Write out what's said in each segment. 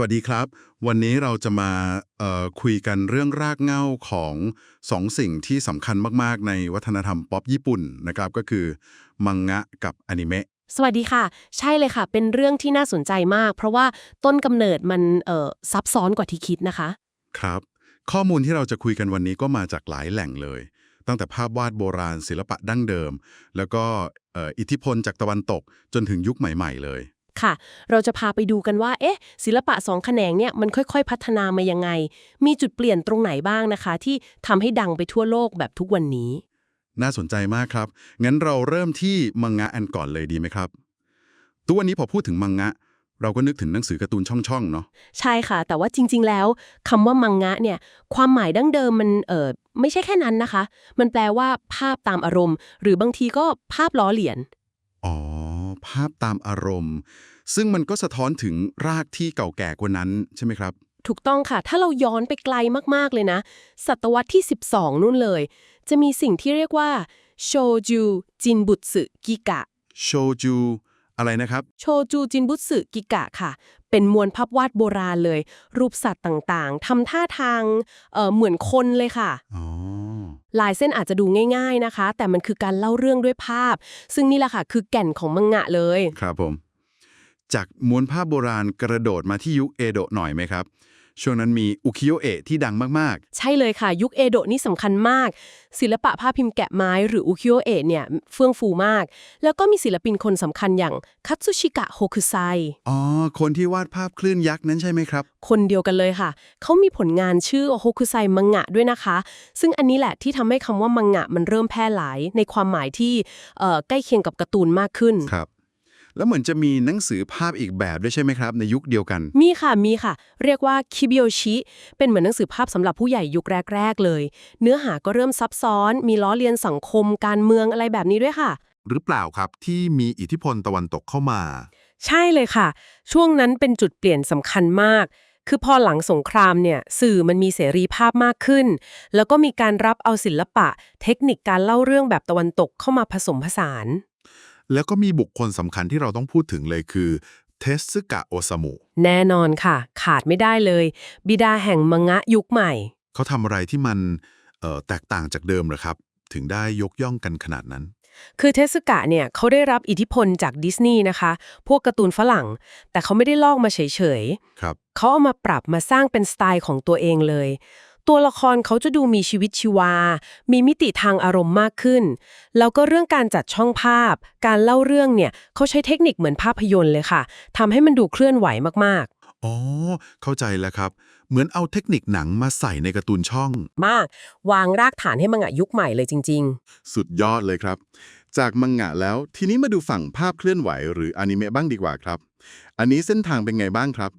สวัสดีครับ วันนี้เราจะมาเอ่อคุยกันเรื่องรากเหง้าของสองสิ่งที่สำคัญมากๆ ในวัฒนธรรมป๊อปญี่ปุ่นนะครับก็คือ มังงะกับอนิเมะสวัสดีค่ะ ใช่เลยค่ะ เป็นเรื่องที่น่าสนใจมาก เพราะว่าต้นกำเนิดมันเอ่อซับซ้อนกว่าที่คิดนะคะ ครับ ข้อมูลที่เราจะคุยกันวันนี้ก็มาจากหลายแหล่งเลย ตั้งแต่ภาพวาดโบราณศิลปะดั้งเดิม แล้วก็เอ่ออิทธิพลจากตะวันตกจนถึงยุคใหม่ ๆ เลย ค่ะ เราจะพาไปดูกันว่า เอ๊ะ ศิลปะสองแขนงเนี่ยมันค่อยๆ พัฒนามายังไง มีจุดเปลี่ยนตรงไหนบ้างนะคะ ที่ทำให้ดังไปทั่วโลกแบบทุกวันนี้ น่าสนใจมากครับ งั้นเราเริ่มที่มังงะอันก่อนเลยดีไหมครับ ตัววันนี้พอพูดถึงมังงะ เราก็นึกถึงหนังสือการ์ตูนช่องๆเนาะ ใช่ค่ะ แต่ว่าจริง ๆ แล้วคำว่ามังงะเนี่ยความหมายดั้งเดิมมันเอ่อไม่ใช่แค่นั้นนะคะ มันแปลว่าภาพตามอารมณ์ หรือบางทีก็ภาพล้อเลียน อ๋อ ภาพตามอารมณ์ ซึ่งมันก็สะท้อนถึงรากที่เก่าแก่กว่านั้นใช่ไหมครับ ถูกต้องค่ะ ถ้าเราย้อนไปไกลมากๆเลยนะ ศตวรรษที่ 12 นู่นเลย จะมีสิ่งที่เรียกว่าโชจูจินบุตสึกิกะโชจูอะไรนะครับ โชจูจินบุตสึกิกะค่ะ เป็นมวลภาพวาดโบราณเลย รูปสัตว์ต่างๆทำท่าทางเอ่อเหมือนคนเลยค่ะ อ๋อ ลายเส้นอาจจะดูง่าย ๆนะคะ แต่มันคือการเล่าเรื่องด้วยภาพ ซึ่งนี่แหละค่ะคือแก่นของมังงะเลย ครับผม จากม้วนภาพโบราณกระโดดมาที่ยุคเอโดะหน่อยไหมครับ ช่วงนั้นมีอุคิโยเอะที่ดังมาก ใช่เลยค่ะ ยุคเอโดะนี่สำคัญมาก ศิลปะภาพพิมพ์แกะไม้หรืออุคิโอเอะเนี่ยเฟื่องฟูมาก แล้วก็มีศิลปินคนสำคัญอย่างคัตสึชิกะโฮคุไซๆ อ๋อ คนที่วาดภาพคลื่นยักษ์นั้นใช่ไหมครับ คนเดียวกันเลยค่ะ เขามีผลงานชื่อโฮคุไซมังงะด้วยนะคะ ซึ่งอันนี้แหละที่ทำให้คำว่ามังงะมันเริ่มแพร่หลายในความหมายที่เอ่อใกล้เคียงกับการ์ตูนมากขึ้น ครับ แล้วเหมือนจะมีหนังสือภาพอีกแบบด้วยใช่ไหมครับ ในยุคเดียวกัน มีค่ะมีค่ะ เรียกว่าคิบิโอชิเป็นเหมือนหนังสือภาพสำหรับผู้ใหญ่ยุคแรก ๆ เลย เนื้อหาก็เริ่มซับซ้อน มีล้อเลียนสังคม การเมืองอะไรแบบนี้ด้วยค่ะ หรือเปล่าครับที่มีอิทธิพลตะวันตกเข้ามา ใช่เลยค่ะ ช่วงนั้นเป็นจุดเปลี่ยนสำคัญมากคือพอหลังสงครามเนี่ยสื่อมันมีเสรีภาพมากขึ้น แล้วก็มีการรับเอาศิลปะ เทคนิคการเล่าเรื่องแบบตะวันตกเข้ามาผสมผสาน แล้วก็มีบุคคลสำคัญที่เราต้องพูดถึงเลยคือเทสึกะโอซามุแน่นอนค่ะ ขาดไม่ได้เลย บิดาแห่งมังงะยุคใหม่ เขาทำอะไรที่มันเอ่อแตกต่างจากเดิมเหรอครับ ถึงได้ยกย่องกันขนาดนั้น คือเทสึกะเนี่ยเขาได้รับอิทธิพลจากดิสนีย์นะคะ พวกการ์ตูนฝรั่ง แต่เขาไม่ได้ลอกมาเฉยครับๆเขาเอามาปรับมาสร้างเป็นสไตล์ของตัวเองเลย ตัวละครเขาจะดูมีชีวิตชีวา มีมิติทางอารมณ์มากขึ้น แล้วก็เรื่องการจัดช่องภาพ การเล่าเรื่องเนี่ยเขาใช้เทคนิคเหมือนภาพยนตร์เลยค่ะทำให้มันดูเคลื่อนไหวมากอ๋อ เข้าใจแล้วครับ เหมือนเอาเทคนิคหนังมาใส่ในการ์ตูนช่องๆมาก วางรากฐานให้มังงะยุคใหม่เลยจริง ๆ สุดยอดเลยครับ จากมังงะแล้วทีนี้มาดูฝั่งภาพเคลื่อนไหวหรืออนิเมะบ้างดีกว่าครับ อันนี้เส้นทางเป็นไงบ้างครับ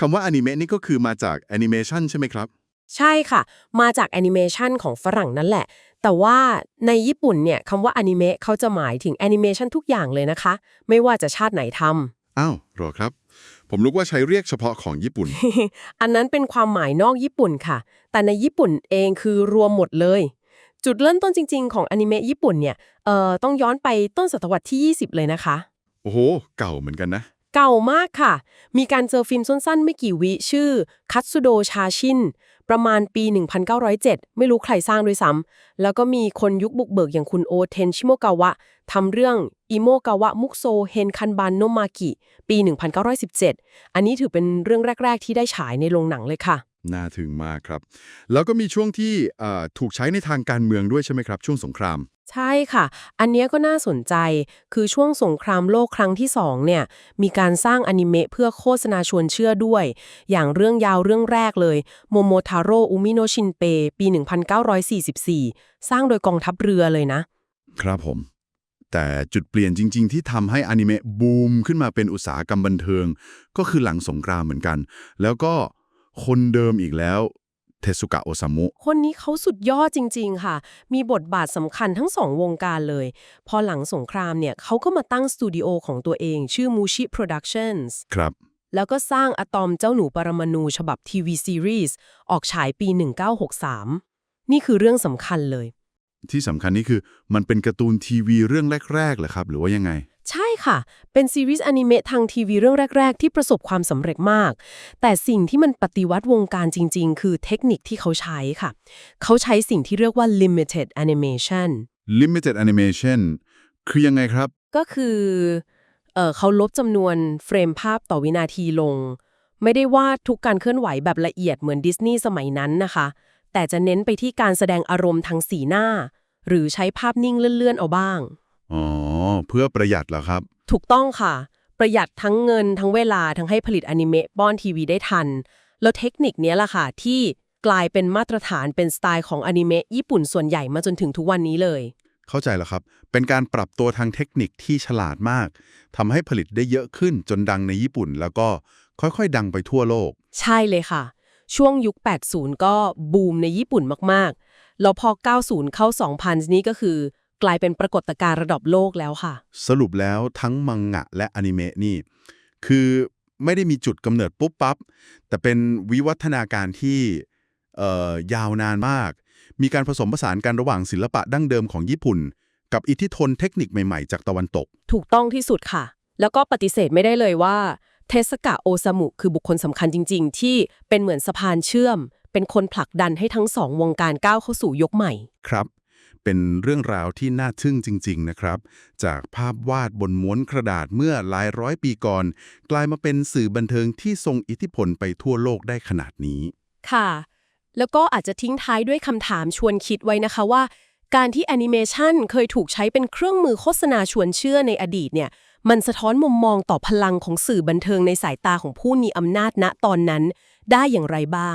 คำว่าอนิเมะนี่ก็คือมาจากแอนิเมชันใช่ไหมครับ ใช่ค่ะ มาจากแอนิเมชันของฝรั่งนั่นแหละ แต่ว่าในญี่ปุ่นเนี่ยคำว่าอนิเมะเขาจะหมายถึงแอนิเมชันทุกอย่างเลยนะคะ ไม่ว่าจะชาติไหนทำอ้าวรอครับ ผมรู้ว่าใช้เรียกเฉพาะของญี่ปุ่น อันนั้นเป็นความหมายนอกญี่ปุ่นค่ะ แต่ในญี่ปุ่นเองคือรวมหมดเลย จุดเริ่มต้นจริง ๆ ของอนิเมะญี่ปุ่นเนี่ยเอ่อต้องย้อนไปต้นศตวรรษที่ 20 เลยนะคะ โอ้โห เก่าเหมือนกันนะ เก่ามากค่ะ มีการเจอฟิล์มสั้นๆ ไม่กี่วิชื่อคัตสุโดชาชินประมาณปี 1907 ไม่รู้ใครสร้างด้วยซ้ำ แล้วก็มีคนยุคบุกเบิกอย่างคุณโอเทนชิโมกาวะทำเรื่องอิโมกาวะมุกโซเฮนคันบันโนมากิ ปี 1917 อันนี้ถือเป็นเรื่องแรก ๆ ที่ได้ฉายในโรงหนังเลยค่ะ น่าถึงมากครับ แล้วก็มีช่วงที่เอ่อถูกใช้ในทางการเมืองด้วยใช่ไหมครับ ช่วงสงคราม ใช่ค่ะ อันเนี้ยก็น่าสนใจคือช่วงสงครามโลกครั้งที่สองเนี่ยมีการสร้างอนิเมะเพื่อโฆษณาชวนเชื่อด้วย อย่างเรื่องยาวเรื่องแรกเลยโมโมทาโร่อุมิโนชินเป ปี 1944 สร้างโดยกองทัพเรือเลยนะ ครับผมแต่จุดเปลี่ยนจริง ๆ ที่ทำให้อนิเมะบูมขึ้นมาเป็นอุตสาหกรรมบันเทิง ก็คือหลังสงครามเหมือนกัน แล้วก็ คนเดิมอีกแล้ว เทสุกะโอซามุ คนนี้เขาสุดยอดจริง ๆ ค่ะ มีบทบาทสำคัญทั้งสองวงการเลย พอหลังสงครามเนี่ยเขาก็มาตั้งสตูดิโอของตัวเอง ชื่อ Mushi Productions ครับ แล้วก็สร้างอะตอมเจ้าหนูปรมาณูฉบับทีวีซีรีส์ออกฉายปี 1963 นี่คือเรื่องสำคัญเลย ที่สำคัญนี่คือมันเป็นการ์ตูนทีวีเรื่องแรกๆเหรอครับ หรือว่ายังไง ใช่ค่ะ เป็นซีรีส์อนิเมะทางทีวีเรื่องแรก ๆ ที่ประสบความสำเร็จมาก แต่สิ่งที่มันปฏิวัติวงการจริง ๆ คือเทคนิคที่เขาใช้ค่ะ เขาใช้สิ่งที่เรียกว่า limited animation limited animation คือยังไงครับ ก็คือเออเขาลบจำนวนเฟรมภาพต่อวินาทีลง ไม่ได้วาดทุกการเคลื่อนไหวแบบละเอียดเหมือนดิสนีย์สมัยนั้นนะคะ แต่จะเน้นไปที่การแสดงอารมณ์ทางสีหน้า หรือใช้ภาพนิ่งเลื่อนๆเอาบ้าง อ๋อ เพื่อประหยัดเหรอครับ ถูกต้องค่ะ ประหยัดทั้งเงินทั้งเวลาทั้งให้ผลิตอนิเมะป้อนทีวีได้ทัน แล้วเทคนิคเนี้ยล่ะค่ะ ที่กลายเป็นมาตรฐานเป็นสไตล์ของอนิเมะญี่ปุ่นส่วนใหญ่มาจนถึงทุกวันนี้เลย เข้าใจแล้วครับ เป็นการปรับตัวทางเทคนิคที่ฉลาดมากทำให้ผลิตได้เยอะขึ้นจนดังในญี่ปุ่น แล้วก็ค่อยๆ ดังไปทั่วโลก ใช่เลยค่ะ ช่วงยุค 80 ก็บูมในญี่ปุ่นมากๆ แล้วพอ 90 เข้า 2000 นี้ก็คือ กลายเป็นปรากฏการณ์ระดับโลกแล้วค่ะ สรุปแล้วทั้งมังงะและอนิเมะนี่ คือไม่ได้มีจุดกำเนิดปุ๊บปั๊บ แต่เป็นวิวัฒนาการที่เอ่อยาวนานมาก มีการผสมผสานกันระหว่างศิลปะดั้งเดิมของญี่ปุ่น กับอิทธิพลเทคนิคใหม่ๆ จากตะวันตก ถูกต้องที่สุดค่ะ แล้วก็ปฏิเสธไม่ได้เลยว่า เทสกะโอซามุคือบุคคลสำคัญจริง ๆ ที่เป็นเหมือนสะพานเชื่อม เป็นคนผลักดันให้ทั้งสองวงการก้าวเข้าสู่ยกใหม่ ครับ เป็นเรื่องราวที่น่าทึ่งจริง ๆ นะครับ จากภาพวาดบนม้วนกระดาษเมื่อหลายร้อยปีก่อน กลายมาเป็นสื่อบันเทิงที่ทรงอิทธิพลไปทั่วโลกได้ขนาดนี้ ค่ะ แล้วก็อาจจะทิ้งท้ายด้วยคำถามชวนคิดไว้นะคะว่า การที่แอนิเมชันเคยถูกใช้เป็นเครื่องมือโฆษณาชวนเชื่อในอดีตเนี่ย มันสะท้อนมุมมองต่อพลังของสื่อบันเทิงในสายตาของผู้มีอำนาจณตอนนั้น ได้อย่างไรบ้าง